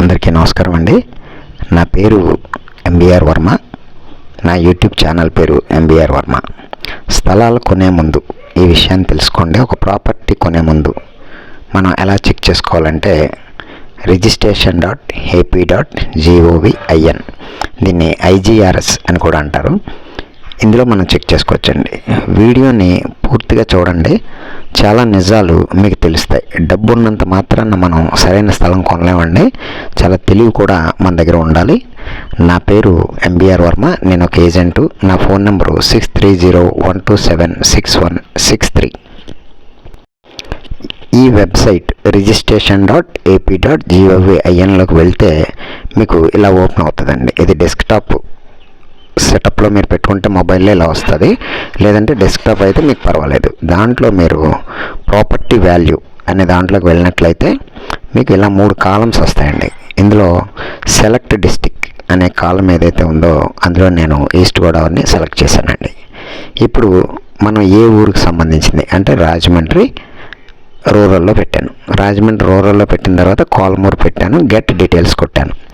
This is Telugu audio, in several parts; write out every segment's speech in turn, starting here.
అందరికీ నమస్కారం అండి. నా పేరు ఎంబీఆర్ వర్మ. నా యూట్యూబ్ ఛానల్ పేరు ఎంబీఆర్ వర్మ. స్థలాలు కొనే ముందు ఈ విషయాన్ని తెలుసుకోండి. ఒక ప్రాపర్టీ కొనే ముందు మనం ఎలా చెక్ చేసుకోవాలంటే registration dot AP dot GOV IN దీన్ని ఐజీఆర్ఎస్ అని కూడా అంటారు. ఇందులో మనం చెక్ చేసుకోవచ్చండి. వీడియోని పూర్తిగా చూడండి. చాలా నిజాలు మీకు తెలుస్తాయి. డబ్బు ఉన్నంత మాత్రాన మనం సరైన స్థలం కొనలేమండి. చాలా తెలివి కూడా మన దగ్గర ఉండాలి. నా పేరు ఎంబీఆర్ వర్మ. నేను ఒక ఏజెంటు. నా phone number six three zero one two seven six one six three ఈ website registration dot AP dot GOV ఐఎన్లోకి వెళ్తే మీకు ఇలా ఓపెన్ అవుతుందండి. ఇది డెస్క్టాప్ సెటప్లో మీరు పెట్టుకుంటే మొబైల్లో ఇలా వస్తుంది. లేదంటే డెస్క్టాప్ అయితే మీకు పర్వాలేదు. దాంట్లో మీరు ప్రాపర్టీ వాల్యూ అనే దాంట్లోకి వెళ్ళినట్లయితే మీకు ఇలా మూడు కాలమ్స్ వస్తాయండి. ఇందులో సెలెక్ట్ డిస్టిక్ అనే కాలం ఏదైతే ఉందో అందులో నేను ఈస్ట్ గోదావరిని సెలెక్ట్ చేశానండి. ఇప్పుడు మనం ఏ ఊరికి సంబంధించింది? అంటే రాజమండ్రి రూరల్లో పెట్టాను. రాజమండ్రి రూరల్లో పెట్టిన తర్వాత కోలమూరు పెట్టాను. గెట్ డీటెయిల్స్ కొట్టాను.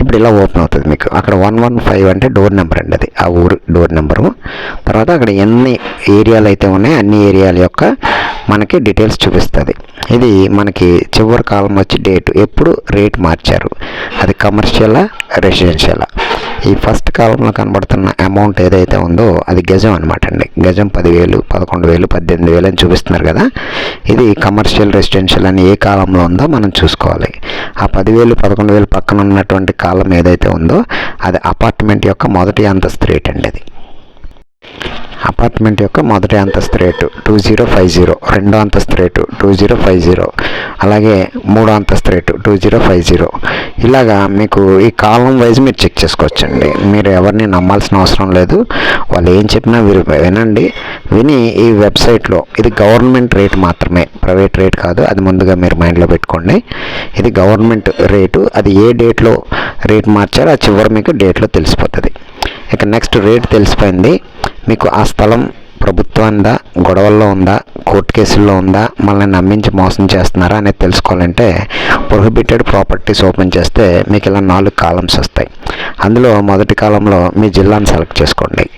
ఇప్పుడు ఇలా ఓపెన్ అవుతుంది మీకు. అక్కడ వన్ వన్ ఫైవ్ అంటే డోర్ నెంబర్ అండి అది. ఆ ఊరు డోర్ నెంబరు. తర్వాత అక్కడ ఎన్ని ఏరియాలు అయితే ఉన్నాయో అన్ని ఏరియాల యొక్క మనకి డీటెయిల్స్ చూపిస్తుంది. ఇది మనకి చివరి కాలం వచ్చి డేట్. ఎప్పుడు రేట్ మార్చారు? అది కమర్షియలా రెసిడెన్షియలా? ఈ ఫస్ట్ కాలంలో కనబడుతున్న అమౌంట్ ఏదైతే ఉందో అది గజం అనమాట అండి. గజం పదివేలు పదకొండు వేలు పద్దెనిమిది వేలు అని చూపిస్తున్నారు కదా. ఇది కమర్షియల్ రెసిడెన్షియల్ అని ఏ కాలంలో ఉందో మనం చూసుకోవాలి. ఆ పదివేలు పదకొండు వేలు పక్కన ఉన్నట్టు ఉన్నటువంటి కాలం ఏదైతే ఉందో అది అపార్ట్మెంట్ యొక్క మొదటి అంతస్తు రేట్ అండి అది. అపార్ట్మెంట్ యొక్క మొదటి అంతస్తు rate two zero five zero రెండో అంతస్తు rate two zero five zero అలాగే మూడో అంతస్తు rate two zero five zero. ఇలాగా మీకు ఈ కాలం వైజ్ మీరు చెక్ చేసుకోవచ్చండి. మీరు ఎవరిని నమ్మాల్సిన అవసరం లేదు. వాళ్ళు ఏం చెప్పినా మీరు వినండి. విని ఈ వెబ్సైట్లో ఇది గవర్నమెంట్ రేట్ మాత్రమే ప్రైవేట్ రేట్ కాదు అది ముందుగా మీరు మైండ్లో పెట్టుకోండి. ఇది గవర్నమెంట్ రేటు అది ఏ డేట్లో రేట్ మార్చారో ఆ చివరి మీకు డేట్లో తెలిసిపోతుంది. ఇక నెక్స్ట్ రేట్ తెలిసిపోయింది. మీకు ఆ స్థలం ప్రభుత్వందా గొడవల్లో ఉందా కోర్టు కేసుల్లో ఉందా మనల్ని నమ్మించి మోసం చేస్తున్నారా అనేది తెలుసుకోవాలంటే ప్రొహిబిటెడ్ ప్రాపర్టీస్ ఓపెన్ చేస్తే మీకు ఇలా నాలుగు కాలమ్స్ వస్తాయి. అందులో మొదటి కాలంలో మీ జిల్లాను సెలెక్ట్ చేసుకోండి.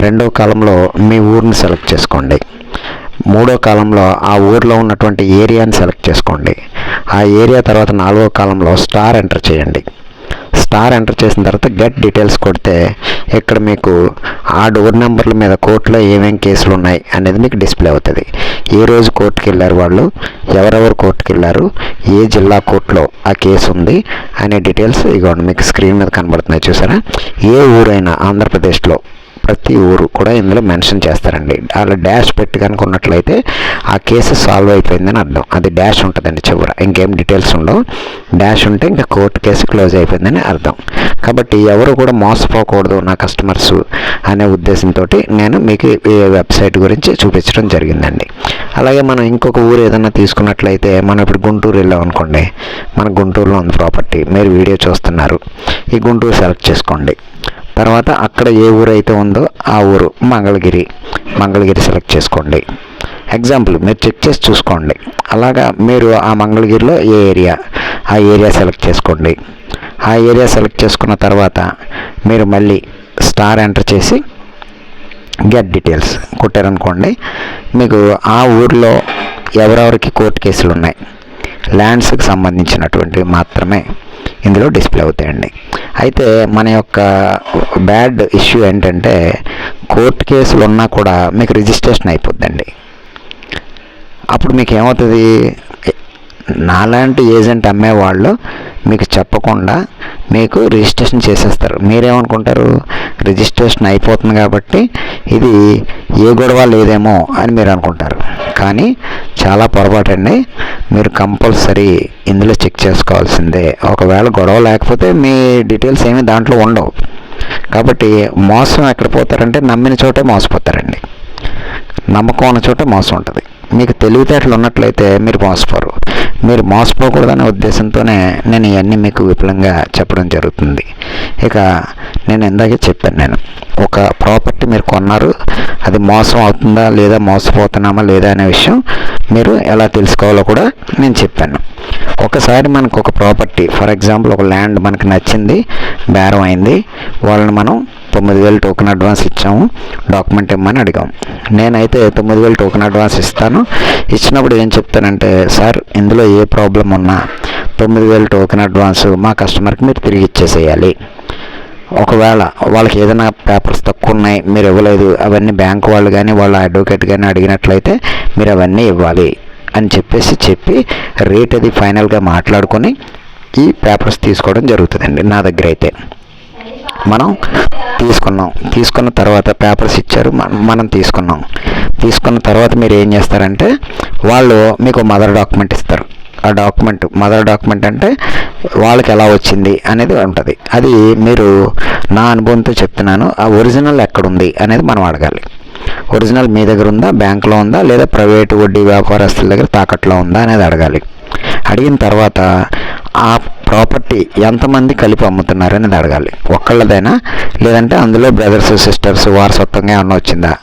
రెండో కాలంలో మీ ఊరిని సెలెక్ట్ చేసుకోండి. మూడో కాలంలో ఆ ఊర్లో ఉన్నటువంటి ఏరియాని సెలెక్ట్ చేసుకోండి. ఆ ఏరియా తర్వాత నాలుగో కాలంలో స్టార్ ఎంటర్ చేయండి. స్టార్ ఎంటర్ చేసిన తర్వాత గెట్ డీటెయిల్స్ కొడితే ఇక్కడ మీకు ఆ డోర్ నెంబర్ల మీద కోర్టులో ఏమేమి కేసులు ఉన్నాయి అనేది మీకు డిస్ప్లే అవుతుంది. ఏ రోజు కోర్టుకి వెళ్ళారు వాళ్ళు? ఎవరెవరు కోర్టుకి వెళ్ళారు? ఏ జిల్లా కోర్టులో ఆ కేసు ఉంది అనే డీటెయిల్స్ ఇగోండి మీకు స్క్రీన్ మీద కనబడుతున్నాయి చూసారా? ఏ ఊరైనా ఆంధ్రప్రదేశ్లో ప్రతి ఊరు కూడా ఇందులో మెన్షన్ చేస్తారండి. అలా డాష్ పెట్టి కనుక ఉన్నట్లయితే ఆ కేసు సాల్వ్ అయిపోయిందని అర్థం. అది డాష్ ఉంటుందండి చివర. ఇంకేం డీటెయిల్స్ ఉండవు. డాష్ ఉంటే ఇంకా కోర్టు కేసు క్లోజ్ అయిపోయిందని అర్థం. కాబట్టి ఎవరు కూడా మోసపోకూడదు నా కస్టమర్స్ అనే ఉద్దేశంతో నేను మీకు ఈ వెబ్సైట్ గురించి చూపించడం జరిగిందండి. అలాగే మనం ఇంకొక ఊరు ఏదైనా తీసుకున్నట్లయితే మనం ఇప్పుడు గుంటూరు వెళ్ళాం అనుకోండి. మన గుంటూరులో ఉంది ప్రాపర్టీ. మీరు వీడియో చూస్తున్నారు. ఈ గుంటూరు సెలెక్ట్ చేసుకోండి. తర్వాత అక్కడ ఏ ఊరు అయితే ఉందో ఆ ఊరు మంగళగిరి. మంగళగిరి సెలెక్ట్ చేసుకోండి. ఎగ్జాంపుల్ మీరు చెక్ చేసి చూసుకోండి. అలాగా మీరు ఆ మంగళగిరిలో ఏ ఏరియా ఆ ఏరియా సెలెక్ట్ చేసుకోండి. ఆ ఏరియా సెలెక్ట్ చేసుకున్న తర్వాత మీరు మళ్ళీ స్టార్ ఎంటర్ చేసి గెట్ డీటెయిల్స్ కొట్టారనుకోండి మీకు ఆ ఊర్లో ఎవరెవరికి కోర్టు కేసులు ఉన్నాయి ల్యాండ్స్కి సంబంధించినటువంటివి మాత్రమే ఇందులో డిస్ప్లే అవుతాయండి. అయితే మన యొక్క బ్యాడ్ ఇష్యూ ఏంటంటే కోర్టు కేసులు ఉన్నా కూడా మీకు రిజిస్ట్రేషన్ అయిపోద్దండి. అప్పుడు మీకు ఏమవుతుంది నాలాంటి ఏజెంట్ అమ్మేవాళ్ళు మీకు చెప్పకుండా మీకు రిజిస్ట్రేషన్ చేసేస్తారు. మీరేమనుకుంటారు? రిజిస్ట్రేషన్ అయిపోతుంది కాబట్టి ఇది ఏ గొడవ లేదేమో అని మీరు అనుకుంటారు కానీ చాలా పొరపాటు అండి మీరు కంపల్సరీ ఇందులో చెక్ చేసుకోవాల్సిందే. ఒకవేళ గొడవ లేకపోతే మీ డీటెయిల్స్ ఏమీ దాంట్లో ఉండవు. కాబట్టి మోసం ఎక్కడ పోతారంటే నమ్మిన చోటే మోసపోతారండి. నమ్మకం ఉన్న చోటే మోసం ఉంటుంది. మీకు తెలివితేటలు ఉన్నట్లయితే మీరు మోసపోరు. మీరు మోసపోకూడదనే ఉద్దేశంతోనే నేను ఇవన్నీ మీకు విపులంగా చెప్పడం జరుగుతుంది. ఇక నేను ఇందాకే చెప్పాను నేను ఒక ప్రాపర్టీ మీరు కొన్నారు అది మోసం అవుతుందా లేదా మోసపోతున్నామా లేదా అనే విషయం మీరు ఎలా తెలుసుకోవాలో కూడా నేను చెప్పాను. ఒకసారి మనకు ఒక ప్రాపర్టీ ఫర్ ఎగ్జాంపుల్ ఒక ల్యాండ్ మనకు నచ్చింది బేరం అయింది వాళ్ళని మనం తొమ్మిది వేలు టోకెన్ అడ్వాన్స్ ఇచ్చాము డాక్యుమెంట్ ఇమ్మని అడిగాం. నేనైతే తొమ్మిది వేలు టోకెన్ అడ్వాన్స్ ఇస్తాను. ఇచ్చినప్పుడు ఏం చెప్తానంటే సార్ ఇందులో ఏ ప్రాబ్లం ఉన్నా తొమ్మిది వేలు టోకెన్ అడ్వాన్స్ మా కస్టమర్కి మీరు తిరిగి ఇచ్చేసేయాలి. ఒకవేళ వాళ్ళకి ఏదైనా పేపర్స్ తక్కువ ఉన్నాయి మీరు ఇవ్వలేదు అవన్నీ బ్యాంక్ వాళ్ళు కానీ వాళ్ళ అడ్వకేట్ కానీ అడిగినట్లయితే మీరు అవన్నీ ఇవ్వాలి. అని చెప్పేసి చెప్పి రేట్ అది ఫైనల్గా మాట్లాడుకొని ఈ పేపర్స్ తీసుకోవడం జరుగుతుందండి నా దగ్గర అయితే. మనం తీసుకున్నాం. తీసుకున్న తర్వాత పేపర్స్ ఇచ్చారు. మనం తీసుకున్నాం. తీసుకున్న తర్వాత మీరు ఏం చేస్తారంటే వాళ్ళు మీకు మదర్ డాక్యుమెంట్ ఇస్తారు. ఆ డాక్యుమెంట్ మదర్ డాక్యుమెంట్ అంటే వాళ్ళకి ఎలా వచ్చింది అనేది ఉంటుంది. అది మీరు నా అనుభవంతో చెప్తున్నాను. ఆ ఒరిజినల్ ఎక్కడుంది అనేది మనం అడగాలి. ఒరిజినల్ మీ దగ్గర ఉందా? బ్యాంక్లో ఉందా? లేదా ప్రైవేట్ వడ్డీ వ్యాపారస్తుల దగ్గర తాకట్లో ఉందా అనేది అడగాలి. అడిగిన తర్వాత ఆ ప్రాపర్టీ ఎంతమంది కలిపి అమ్ముతున్నారు అనేది అడగాలి. ఒక్కళ్ళదైనా? లేదంటే అందులో బ్రదర్స్ సిస్టర్స్ వారసత్వంగా ఏమన్నా వచ్చిందా?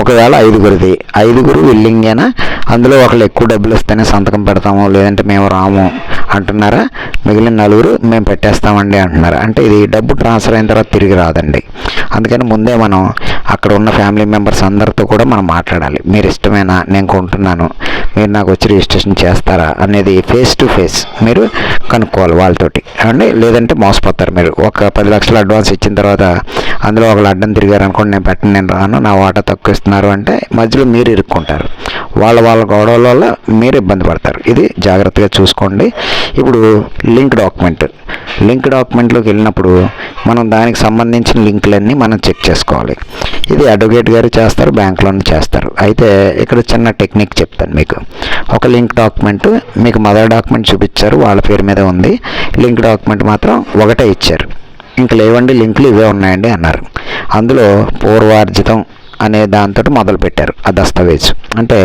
ఒకవేళ ఐదుగురిది. ఐదుగురు విల్లింగేనా అందులో ఒకళ్ళు ఎక్కువ డబ్బులు ఇస్తేనే సంతకం పెడతాము లేదంటే మేము రాము? అంటున్నారా? మిగిలిన నలుగురు మేము పెట్టేస్తామండి అంటున్నారు. అంటే ఇది డబ్బు ట్రాన్స్ఫర్ అయిన తర్వాత తిరిగి రాదండి. అందుకని ముందే మనం అక్కడ ఉన్న ఫ్యామిలీ మెంబర్స్ అందరితో కూడా మనం మాట్లాడాలి. మీరు ఇష్టమేనా? నేను కొంటున్నాను. మీరు నాకు వచ్చి రిజిస్ట్రేషన్ చేస్తారా? అనేది ఫేస్ టు ఫేస్ మీరు కనుక్కోవాలి వాళ్ళతోటి. అండి లేదంటే మోసపోతారు మీరు. ఒక పది లక్షలు అడ్వాన్స్ ఇచ్చిన తర్వాత అందులో ఒకళ్ళు అడ్డం తిరిగారు అనుకోండి నేను పెట్టను నేను రాను నా వాటా తక్కువ ఇస్తున్నారు అంటే మధ్యలో మీరు ఇరుక్కుంటారు. వాళ్ళ వాళ్ళ గొడవల వల్ల మీరు ఇబ్బంది పడతారు. ఇది జాగ్రత్తగా చూసుకోండి. ఇప్పుడు లింక్ డాక్యుమెంట్. లింక్ డాక్యుమెంట్లోకి వెళ్ళినప్పుడు మనం దానికి సంబంధించిన లింకులన్నీ మనం చెక్ చేసుకోవాలి. ఇది అడ్వకేట్ గారు చేస్తారు బ్యాంకులోనే చేస్తారు. అయితే ఇక్కడ చిన్న టెక్నిక్ చెప్తాను మీకు. ఒక లింక్ డాక్యుమెంట్ మీకు మదర్ డాక్యుమెంట్ చూపించారు వాళ్ళ పేరు మీద ఉంది. లింక్ డాక్యుమెంట్ మాత్రం ఒకటే ఇచ్చారు. ఇంక లేవండి లింకులు ఇవే ఉన్నాయండి అన్నారు. అందులో పూర్వార్జితం అనే దాంతో మొదలుపెట్టారు ఆ దస్తావేజ్. అంటే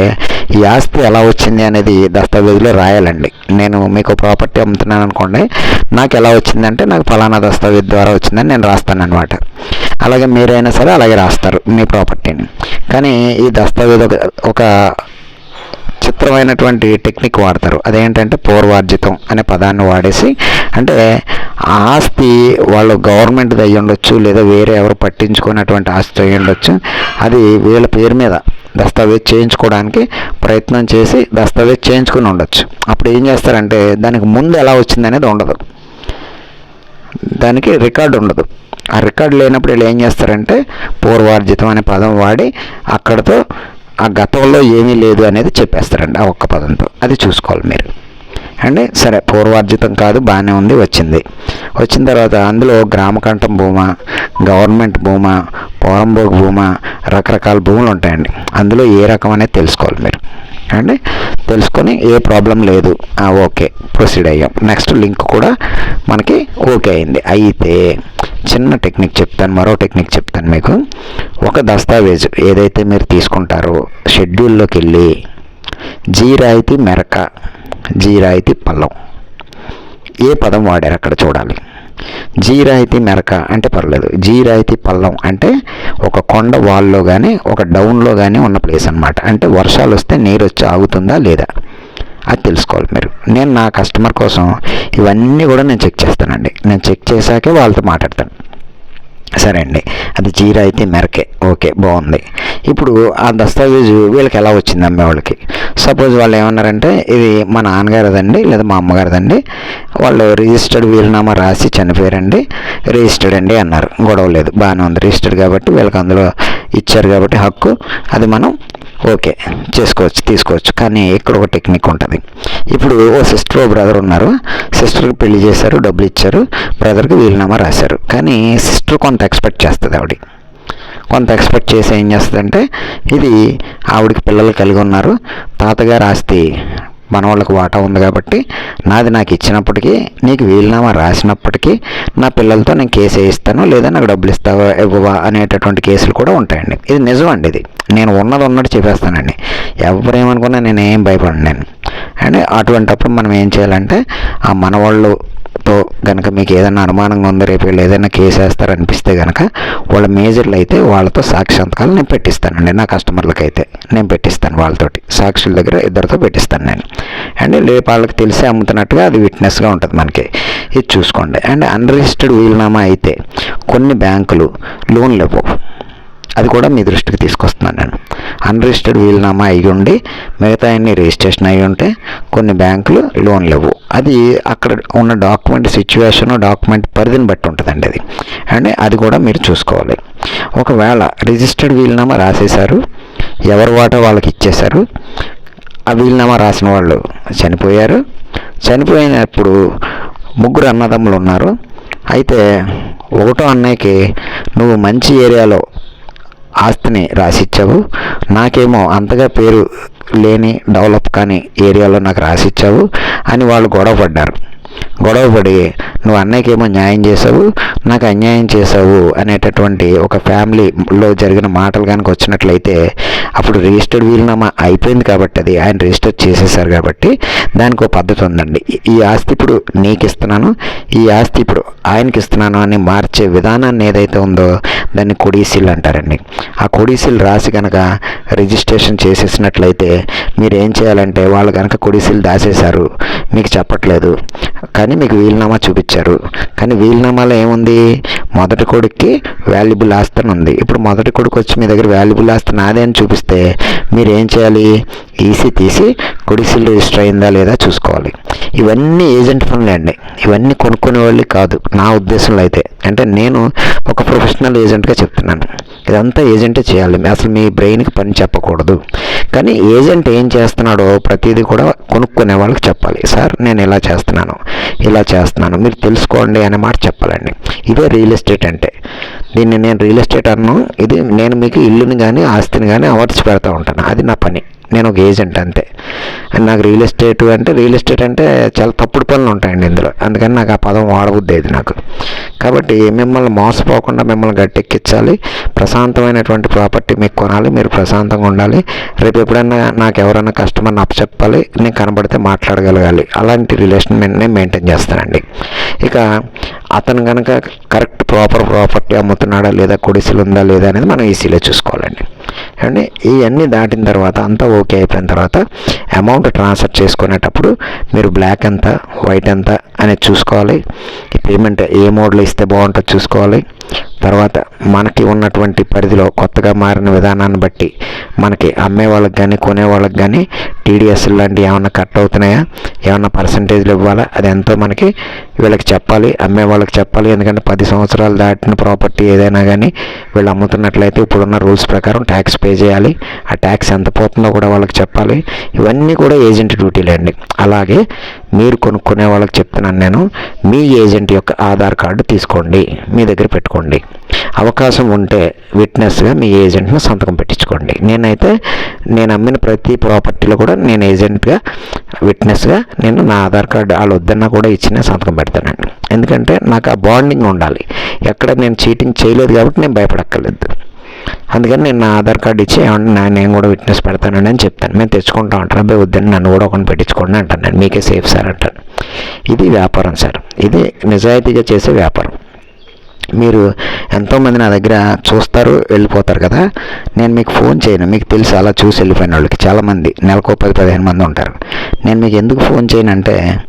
ఈ ఆస్తి ఎలా వచ్చింది అనేది దస్తావేజ్లో రాయాలండి. నేను మీకు ప్రాపర్టీ అమ్ముతున్నాను అనుకోండి నాకు ఎలా వచ్చిందంటే నాకు ఫలానా దస్తావేజ్ ద్వారా వచ్చిందని నేను రాస్తానమాట అలాగే మీరైనా సరే అలాగే రాస్తారు మీ ప్రాపర్టీని. కానీ ఈ దస్తావేజ్ ఒక విచిత్రమైనటువంటి టెక్నిక్ వాడతారు. అదేంటంటే పూర్వార్జితం అనే పదాన్ని వాడేసి అంటే ఆస్తి వాళ్ళు గవర్నమెంట్ది అయ్యి ఉండొచ్చు లేదా వేరే ఎవరు పట్టించుకున్నటువంటి ఆస్తి అయ్యి ఉండొచ్చు అది వీళ్ళ పేరు మీద దస్తావేజ్ చేయించుకోవడానికి ప్రయత్నం చేసి దస్తావేజ్ చేయించుకుని ఉండొచ్చు. అప్పుడు ఏం చేస్తారంటే దానికి ముందు ఎలా వచ్చింది అనేది ఉండదు. దానికి రికార్డు ఉండదు. ఆ రికార్డు లేనప్పుడు వీళ్ళు ఏం చేస్తారంటే పూర్వార్జితం అనే పదం వాడి అక్కడతో ఆ గతంలో ఏమీ లేదు అనేది చెప్పేస్తారండి ఆ ఒక్క పదంతో. అది చూసుకోవాలి మీరు. అండి సరే పూర్వార్జితం కాదు బాగానే ఉంది వచ్చింది. వచ్చిన తర్వాత అందులో గ్రామకంఠం భూమా గవర్నమెంట్ భూమా పోరంబోగ్ భూమా రకరకాల భూములు ఉంటాయండి. అందులో ఏ రకం అనేది తెలుసుకోవాలి మీరు. అండి తెలుసుకొని ఏ ప్రాబ్లం లేదు. ఓకే ప్రొసీడ్ అయ్యాం. నెక్స్ట్ లింక్ కూడా మనకి ఓకే అయింది. అయితే చిన్న టెక్నిక్ చెప్తాను మరో టెక్నిక్ చెప్తాను మీకు. ఒక దస్తావేజు ఏదైతే మీరు తీసుకుంటారో షెడ్యూల్లోకి వెళ్ళి జీ రాయితీ మెరక జీ రాయితీ పల్లం. ఏ పదం వాడారు అక్కడ చూడాలి. జీ రాయితీ మెరక అంటే పర్లేదు. జీ రాయితీ పల్లం అంటే ఒక కొండ వాల్లో కానీ ఒక డౌన్లో కానీ ఉన్న ప్లేస్ అన్నమాట. అంటే వర్షాలు వస్తే నీరు వచ్చి ఆగుతుందా లేదా? అది తెలుసుకోవాలి మీరు. నేను నా కస్టమర్ కోసం ఇవన్నీ కూడా నేను చెక్ చేస్తానండి. నేను చెక్ చేశాకే వాళ్ళతో మాట్లాడతాను. సరే అండి. అది జీరో అయితే మెరకే. ఓకే బాగుంది. ఇప్పుడు ఆ దస్తావేజు వీళ్ళకి ఎలా వచ్చింది అమ్మేవాళ్ళకి సపోజ్ వాళ్ళు ఏమన్నారంటే ఇది మా నాన్నగారిదండి లేదా మా అమ్మగారిదండి. వాళ్ళు రిజిస్టర్డ్ వీలునామా రాసి చనిపోయారండి. రిజిస్టర్డ్ అండి అన్నారు. గొడవ లేదు. బాగానే ఉంది రిజిస్టర్డ్ కాబట్టి వీళ్ళకి అందులో ఇచ్చారు కాబట్టి హక్కు. అది మనం ఓకే చేసుకోవచ్చు తీసుకోవచ్చు. కానీ ఇక్కడ ఒక టెక్నిక్ ఉంటుంది. ఇప్పుడు ఓ సిస్టర్ ఓ బ్రదర్ ఉన్నారు. సిస్టర్కి పెళ్ళి చేశారు డబ్బులు ఇచ్చారు. బ్రదర్కి వీలునామా రాశారు. కానీ సిస్టర్ కొంత ఎక్స్పెక్ట్ చేస్తుంది ఆవిడ. కొంత ఎక్స్పెక్ట్ చేసి ఏం చేస్తుందంటే ఇది ఆవిడకి పిల్లలు కలిగి ఉన్నారు. తాతగారు ఆస్తి మనవాళ్ళకు వాటా ఉంది కాబట్టి నాది నాకు ఇచ్చినప్పటికీ నీకు వీలునామా రాసినప్పటికీ నా పిల్లలతో నేను కేసు వేయిస్తాను లేదా నాకు డబ్బులు ఇస్తావా ఇవ్వవా అనేటటువంటి కేసులు కూడా ఉంటాయండి. ఇది నిజం అండి ఇది. నేను ఉన్నది ఉన్నట్టు చెప్పేస్తానండి. ఎవరేమనుకున్నా నేను ఏం భయపడను నేను. అండ్ అటువంటప్పుడు మనం ఏం చేయాలంటే ఆ మనవాళ్ళు తో కనుక మీకు ఏదైనా అనుమానంగా ఉంది రేపు వీళ్ళు ఏదైనా కేసు వేస్తారనిపిస్తే కనుక వాళ్ళ మేజర్లు అయితే వాళ్ళతో సాక్షి సంతకాలు నేను పెట్టిస్తానండి. నా కస్టమర్లకి అయితే నేను పెట్టిస్తాను వాళ్ళతోటి. సాక్షుల దగ్గర ఇద్దరితో పెట్టిస్తాను నేను. అండ్ రేపు వాళ్ళకి తెలిసి అమ్ముతున్నట్టుగా అది విట్నెస్గా ఉంటుంది మనకి. ఇది చూసుకోండి. అండ్ అన్రిజిస్టర్డ్ వీలునామా అయితే కొన్ని బ్యాంకులు లోన్లు ఇవ్వవు. అది కూడా మీ దృష్టికి తీసుకొస్తున్నాను నేను. అన్రిజిస్టర్డ్ వీలునామా అయి ఉండి మిగతా అన్ని రిజిస్ట్రేషన్ అయ్యి ఉంటే కొన్ని బ్యాంకులు లోన్లు ఇవ్వు అది అక్కడ ఉన్న డాక్యుమెంట్ సిచ్యువేషన్ డాక్యుమెంట్ పరిధిని బట్టి ఉంటుందండి అది. అండ్ అది కూడా మీరు చూసుకోవాలి. ఒకవేళ రిజిస్టర్డ్ వీలునామా రాసేశారు ఎవరి వాటా వాళ్ళకి ఇచ్చేశారు ఆ వీలునామా రాసిన వాళ్ళు చనిపోయారు. చనిపోయినప్పుడు ముగ్గురు అన్నదమ్ములు ఉన్నారు. అయితే ఒకటో అన్నయ్యకి నువ్వు మంచి ఏరియాలో ఆస్తిని రాసిచ్చావు. నాకేమో అంతగా పేరు లేని డెవలప్ కాని ఏరియాలో నాకు రాసిచ్చావు అని వాళ్ళు గొడవ పడ్డారు గొడవపడి నువ్వు అన్నయ్యకేమో న్యాయం చేసావు నాకు అన్యాయం చేసావు అనేటటువంటి ఒక ఫ్యామిలీలో జరిగిన మాటలు కనుక వచ్చినట్లయితే అప్పుడు రిజిస్టర్డ్ వీలునామా అయిపోయింది కాబట్టి అది ఆయన రిజిస్టర్ చేసేసారు కాబట్టి దానికి ఒక పద్ధతి ఉందండి. ఈ- ఆస్తి ఇప్పుడు నీకు ఇస్తున్నాను ఈ ఆస్తి ఇప్పుడు ఆయనకి ఇస్తున్నాను అని మార్చే విధానాన్ని ఏదైతే ఉందో దాన్ని కొడీసీల్ అంటారండి. ఆ కొడీసీల్ రాసి కనుక రిజిస్ట్రేషన్ చేసేసినట్లయితే మీరు ఏం చేయాలంటే వాళ్ళు కనుక కొడీసీలు దాచేశారు మీకు చెప్పట్లేదు కానీ మీకు వీలునామా చూపించారు. కానీ వీలునామాలో ఏముంది? మొదటి కొడుక్కి వాల్యుబుల్ ఆస్తి అని ఉంది. ఇప్పుడు మొదటి కొడుకు వచ్చి మీ దగ్గర వాల్యుబుల్ ఆస్తి నాదే అని చూపిస్తే మీరు ఏం చేయాలి? ఈసీ తీసి కొడిసిల్ రిజిస్టర్ అయిందా లేదా చూసుకోవాలి. ఇవన్నీ ఏజెంట్ పనులే అండి. ఇవన్నీ కొనుక్కునే వాళ్ళు కాదు. నా ఉద్దేశంలో అయితే. అంటే నేను ఒక ప్రొఫెషనల్ ఏజెంట్గా చెప్తున్నాను. ఇదంతా ఏజెంటే చేయాలి. అసలు మీ బ్రెయిన్కి పని చెప్పకూడదు. కానీ ఏజెంట్ ఏం చేస్తున్నాడో ప్రతిదీ కూడా కొనుక్కునే వాళ్ళకి చెప్పాలి. సార్ నేను ఇలా చేస్తున్నాను. ఇలా చేస్తున్నాను. మీరు తెలుసుకోండి అనే మాట చెప్పాలండి. ఇదే రియల్ ఎస్టేట్ అంటే. దీన్ని నేను రియల్ ఎస్టేట్ అన్నాను ఇది నేను మీకు ఇల్లుని కానీ ఆస్తిని కానీ అవార్డ్స్ పెడతా ఉంటాను. అది నా పని. నేను ఒక ఏజెంట్ అంతే. అండ్ నాకు రియల్ ఎస్టేట్ అంటే రియల్ ఎస్టేట్ అంటే చాలా తప్పుడు పనులు ఉంటాయండి ఇందులో. అందుకని నాకు ఆ పదం వాడబుద్దేది నాకు. కాబట్టి మిమ్మల్ని మోసపోకుండా మిమ్మల్ని గట్టెక్కించాలి. ప్రశాంతమైనటువంటి ప్రాపర్టీ మీకు కొనాలి. మీరు ప్రశాంతంగా ఉండాలి. రేపు ఎప్పుడైనా నాకు ఎవరైనా కస్టమర్ని అప్పచెప్పాలి. నేను కనబడితే మాట్లాడగలగాలి. అలాంటి రిలేషన్ నేను మెయింటైన్ చేస్తానండి. ఇక అతను కనుక కరెక్ట్ ప్రాపర్ ప్రాపర్టీ అమ్ముతున్నాడా? లేదా కొడిసెలు ఉందా లేదా అనేది మనం ఈసీలో చూసుకోవాలండి. అంటే ఇవన్నీ దాటిన తర్వాత అంతా ఓకే అయిపోయిన తర్వాత అమౌంట్ ట్రాన్స్ఫర్ చేసుకునేటప్పుడు మీరు బ్లాక్ ఎంత వైట్ ఎంత అనేది చూసుకోవాలి. ఈ పేమెంట్ ఏ మోడ్లో ఇస్తే బాగుంటుందో చూసుకోవాలి. తర్వాత మనకి ఉన్నటువంటి పరిధిలో కొత్తగా మారిన విధానాన్ని బట్టి మనకి అమ్మే వాళ్ళకి కానీ కొనే వాళ్ళకి కానీ టీడీఎస్ లాంటివి ఏమైనా కట్ అవుతున్నాయా? ఏమైనా పర్సంటేజ్లు ఇవ్వాలా? అది ఎంతో మనకి వీళ్ళకి చెప్పాలి అమ్మే వాళ్ళకి చెప్పాలి. ఎందుకంటే పది సంవత్సరాలు దాటిన ప్రాపర్టీ ఏదైనా కానీ వీళ్ళు అమ్ముతున్నట్లయితే ఇప్పుడున్న రూల్స్ ప్రకారం ట్యాక్స్ పే చేయాలి. ఆ ట్యాక్స్ ఎంత పోతుందో కూడా వాళ్ళకి చెప్పాలి. ఇవన్నీ కూడా ఏజెంట్ డ్యూటీలే అండి అలాగే మీరు కొనుక్కునే వాళ్ళకి చెప్తున్నాను నేను మీ ఏజెంట్ యొక్క ఆధార్ కార్డు తీసుకోండి మీ దగ్గర పెట్టుకోండి. అవకాశం ఉంటే విట్నెస్గా మీ ఏజెంట్ను సంతకం పెట్టించుకోండి. నేనైతే నేను అమ్మిన ప్రతి ప్రాపర్టీలో కూడా నేను ఏజెంట్గా విట్నెస్గా నేను నా ఆధార్ కార్డు వాళ్ళు వద్దన్నా కూడా ఇచ్చిన సంతకం పెడతానండి. ఎందుకంటే నాకు ఆ బాండింగ్ ఉండాలి. ఎక్కడ నేను చీటింగ్ చేయలేదు కాబట్టి నేను భయపడక్కర్లేదు. అందుకని నేను నా ఆధార్ కార్డు ఇచ్చి ఏమన్నా నా- నేను కూడా విట్నెస్ పెడతానండి అని చెప్తాను. మేము తెచ్చుకుంటాం అంటారు అబ్బాయి వద్దని నన్ను కూడా ఒకరిని పెట్టించుకోండి అంటాను నేను. మీకే సేఫ్ సార్ అంటాను. ఇది వ్యాపారం సార్ ఇది నిజాయితీగా చేసే వ్యాపారం. మీరు ఎంతోమంది నా దగ్గర చూస్తారు వెళ్ళిపోతారు కదా. నేను మీకు ఫోన్ చేయను. మీకు తెలుసు అలా చూసి వెళ్ళిపోయిన వాళ్ళకి చాలామంది నెలకు పది పదిహేను మంది ఉంటారు. నేను మీకు ఎందుకు ఫోన్ చేయను అంటే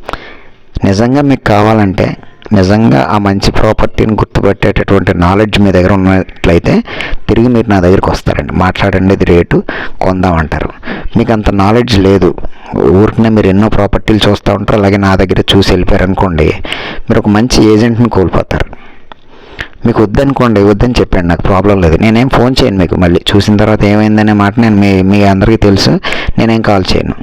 నిజంగా మీకు కావాలంటే నిజంగా ఆ మంచి ప్రాపర్టీని గుర్తుపట్టేటటువంటి నాలెడ్జ్ మీ దగ్గర ఉన్నట్లయితే తిరిగి మీరు నా దగ్గరికి వస్తారండి. మాట్లాడండి ఇది రేటు కొందామంటారు. మీకు అంత నాలెడ్జ్ లేదు. ఊరికనే మీరు ఎన్నో ప్రాపర్టీలు చూస్తూ ఉంటారు అలాగే నా దగ్గర చూసి వెళ్ళిపోయారు అనుకోండి మీరు ఒక మంచి ఏజెంట్ని కోల్పోతారు. మీకు వద్దనుకోండి వద్దని చెప్పండి నాకు ప్రాబ్లం లేదు. నేనేం ఫోన్ చేయను మీకు. మళ్ళీ చూసిన తర్వాత ఏమైందనే మాట నేను మీ మీ అందరికీ తెలుసు. నేనేం కాల్ చేయను.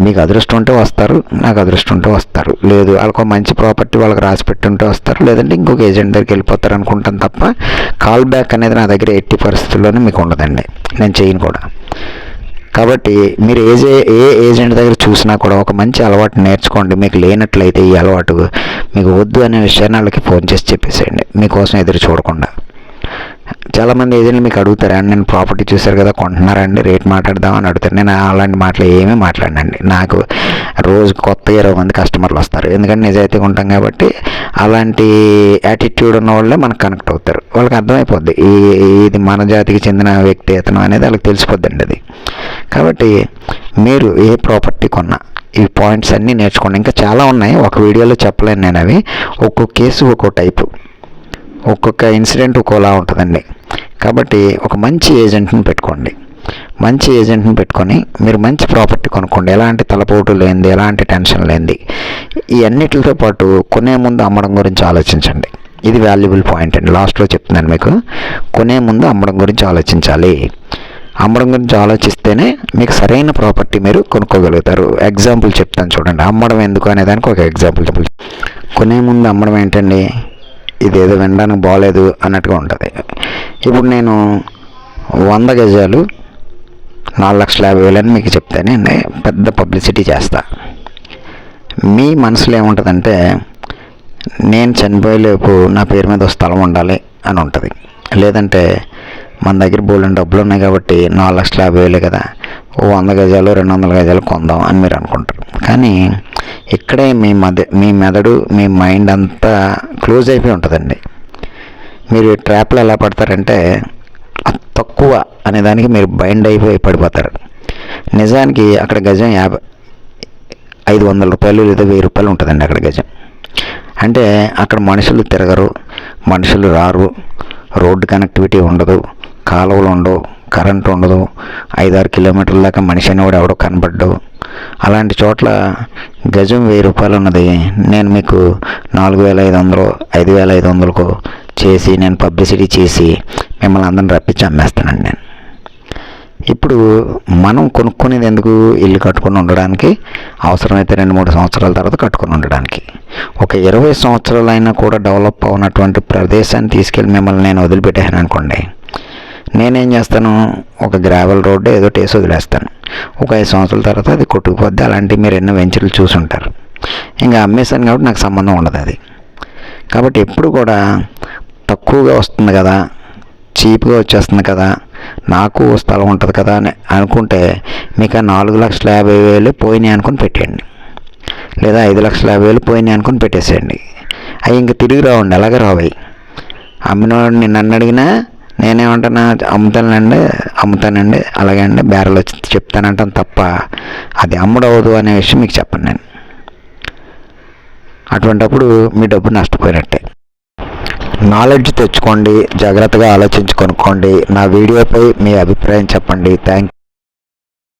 మీకు అదృష్టం ఉంటే వస్తారు నాకు అదృష్టం ఉంటే వస్తారు. లేదు వాళ్ళకు మంచి ప్రాపర్టీ వాళ్ళకి రాసి పెట్టుంటే వస్తారు లేదంటే ఇంకొక ఏజెంట్ దగ్గరికి వెళ్ళిపోతారు అనుకుంటాను తప్ప కాల్ బ్యాక్ అనేది నా దగ్గర ఎట్టి పరిస్థితుల్లోనే మీకు ఉండదండి. నేను చేయను కూడా. కాబట్టి మీరు ఏజే ఏ ఏజెంట్ దగ్గర చూసినా కూడా ఒక మంచి అలవాటు నేర్చుకోండి. మీకు లేనట్లయితే ఈ అలవాటు మీకు వద్దు అనే విషయాన్ని వాళ్ళకి ఫోన్ చేసి చెప్పేసేయండి. మీకోసం ఎదురు చూడకుండా. చాలామంది ఏజెంట్లు మీకు అడుగుతారు? నేను ప్రాపర్టీ చూశారు కదా కొంటున్నారండి రేట్ మాట్లాడదామని అడుగుతారు. నేను అలాంటి మాటలు ఏమీ మాట్లాడినండి. నాకు రోజు కొత్త ఇరవై మంది కస్టమర్లు వస్తారు. ఎందుకంటే నిజాయితీగా ఉంటాం కాబట్టి అలాంటి యాటిట్యూడ్ ఉన్న వాళ్ళే మనకు కనెక్ట్ అవుతారు. వాళ్ళకి అర్థమైపోద్ది. ఈ ఇది మన జాతికి చెందిన వ్యక్తి అతను అనేది వాళ్ళకి తెలిసిపోద్దండి అది. కాబట్టి మీరు ఏ ప్రాపర్టీ కొన్నా ఈ పాయింట్స్ అన్నీ నేర్చుకోండి. ఇంకా చాలా ఉన్నాయి. ఒక వీడియోలో చెప్పలేను నేను అవి. ఒక్కో కేసు ఒక్కో టైపు ఒక్కొక్క ఇన్సిడెంట్ ఒక్కోలా ఉంటుందండి. కాబట్టి ఒక మంచి ఏజెంట్ని పెట్టుకోండి. మంచి ఏజెంట్ని పెట్టుకొని మీరు మంచి ప్రాపర్టీ కొనుక్కోండి. ఎలాంటి తలపోటు లేనిది ఎలాంటి టెన్షన్ లేనిది ఈ అన్నిటితో పాటు కొనే ముందు అమ్మడం గురించి ఆలోచించండి. ఇది వాల్యుబుల్ పాయింట్ అండి. లాస్ట్లో చెప్తున్నాను మీకు. కొనే ముందు అమ్మడం గురించి ఆలోచించాలి. అమ్మడం గురించి ఆలోచిస్తేనే మీకు సరైన ప్రాపర్టీ మీరు కొనుక్కోగలుగుతారు. ఎగ్జాంపుల్ చెప్తాను చూడండి. అమ్మడం ఎందుకు అనే దానికి ఒక ఎగ్జాంపుల్ కొనే ముందు అమ్మడం ఏంటండి? ఇదేదో వినడానికి బాగలేదు అన్నట్టుగా ఉంటుంది. ఇప్పుడు నేను వంద గజాలు నాలుగు లక్షల యాభై వేలని మీకు చెప్తానే పెద్ద పబ్లిసిటీ చేస్తా. మీ మనసులో ఏముంటుందంటే నేను చనిపోయేలోపు నా పేరు మీద స్థలం ఉండాలి అని ఉంటుంది. లేదంటే మన దగ్గర బోల్డెన్ డబ్బులు ఉన్నాయి కాబట్టి నాలుగు లక్షల యాభై వేలే కదా ఓ వంద గజాలు రెండు వందల గజాలు కొందాం అని మీరు అనుకుంటారు. కానీ ఇక్కడే మీ మద మీ మెదడు మీ మైండ్ అంతా క్లోజ్ అయిపోయి ఉంటుందండి. మీరు ట్రాప్లో ఎలా పడతారంటే తక్కువ అనే దానికి మీరు బైండ్ అయిపోయి పడిపోతారు. నిజానికి అక్కడ గజం యాభై ఐదు వందల రూపాయలు లేదా వెయ్యి రూపాయలు ఉంటుందండి అక్కడ గజం. అంటే అక్కడ మనుషులు తిరగరు మనుషులు రారు రోడ్డు కనెక్టివిటీ ఉండదు కాలువలు ఉండవు కరెంట్ ఉండదు. ఐదారు కిలోమీటర్ల దాకా మనిషి అనేవాడు ఎవడో కనబడ్డు. అలాంటి చోట్ల గజం వెయ్యి రూపాయలు ఉన్నది. నేను మీకు నాలుగు వేల ఐదు వందలు ఐదు వేల ఐదు వందలకు చేసి నేను పబ్లిసిటీ చేసి మిమ్మల్ని అందరిని రప్పించి అమ్మేస్తానండి నేను. ఇప్పుడు మనం కొనుక్కునేది ఎందుకు ఇల్లు కట్టుకొని ఉండడానికి? అవసరమైతే రెండు మూడు సంవత్సరాల తర్వాత కట్టుకొని ఉండడానికి. ఒక ఇరవై సంవత్సరాలైనా కూడా డెవలప్ అవునటువంటి ప్రదేశాన్ని తీసుకెళ్ళి మిమ్మల్ని నేను వదిలిపెట్టాను అనుకోండి. నేనేం చేస్తాను? ఒక గ్రావెల్ రోడ్డు ఏదో టేసి వదిలేస్తాను. ఒక ఐదు సంవత్సరాల తర్వాత అది కొట్టుకుపోద్ది. అలాంటివి మీరు ఎన్నో వెంచర్లు చూసి ఉంటారు ఇంకా అమ్మేశాను కాబట్టి నాకు సంబంధం ఉండదు అది. కాబట్టి ఎప్పుడు కూడా తక్కువగా వస్తుంది కదా చీప్గా వచ్చేస్తుంది కదా నాకు స్థలం ఉంటుంది కదా అని అనుకుంటే మీకు ఆ నాలుగు లక్షల యాభై వేలు పోయినాయి అనుకుని పెట్టేయండి. లేదా ఐదు లక్షల యాభై వేలు పోయినాయి అనుకుని పెట్టేసేయండి. అవి ఇంక తిరిగి రావండి. అలాగే రావాయి అమ్మినవాడిని నన్ను అడిగినా నేనేమంటున్నా అమ్ముతానండి అమ్ముతానండి అలాగే అండి బేరలు వచ్చి చెప్తానంటాను తప్ప అది అమ్ముడవదు అనే విషయం మీకు చెప్పను నేను. అటువంటప్పుడు మీ డబ్బు నష్టపోయినట్టే. నాలెడ్జ్ తెచ్చుకోండి జాగ్రత్తగా ఆలోచించి కొనుక్కోండి. నా వీడియోపై మీ అభిప్రాయం చెప్పండి. థ్యాంక్